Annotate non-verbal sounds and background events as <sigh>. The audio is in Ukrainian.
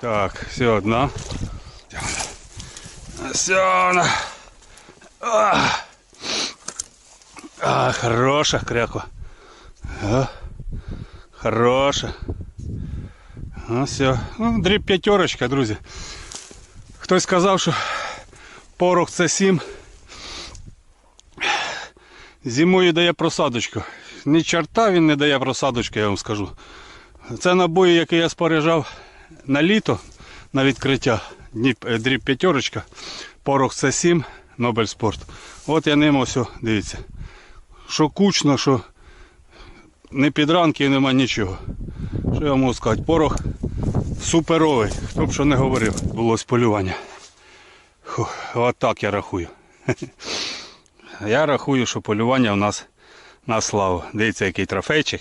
Так, все одна. Все одна. А, а, хороша кряква. А, хороша. Ну, все. Ну, дріб п'ятерочка, друзі. Хтось сказав, що порох це сім. Зимою дає просадочку. Ні чорта він не дає просадочку, я вам скажу. Це набої, які я споряджав на літо на відкриття. Е, Дріб п'ятерочка. Порох це 7 Нобель Спорт. От я ним ось, дивіться. Що кучно, що не підранки, нема нічого. Що я можу сказати? Порох суперовий. Хто б що не говорив, було. Фух, от так я рахую. <laughs> Я рахую, що полювання у нас на славу. Дивіться, який трофейчик.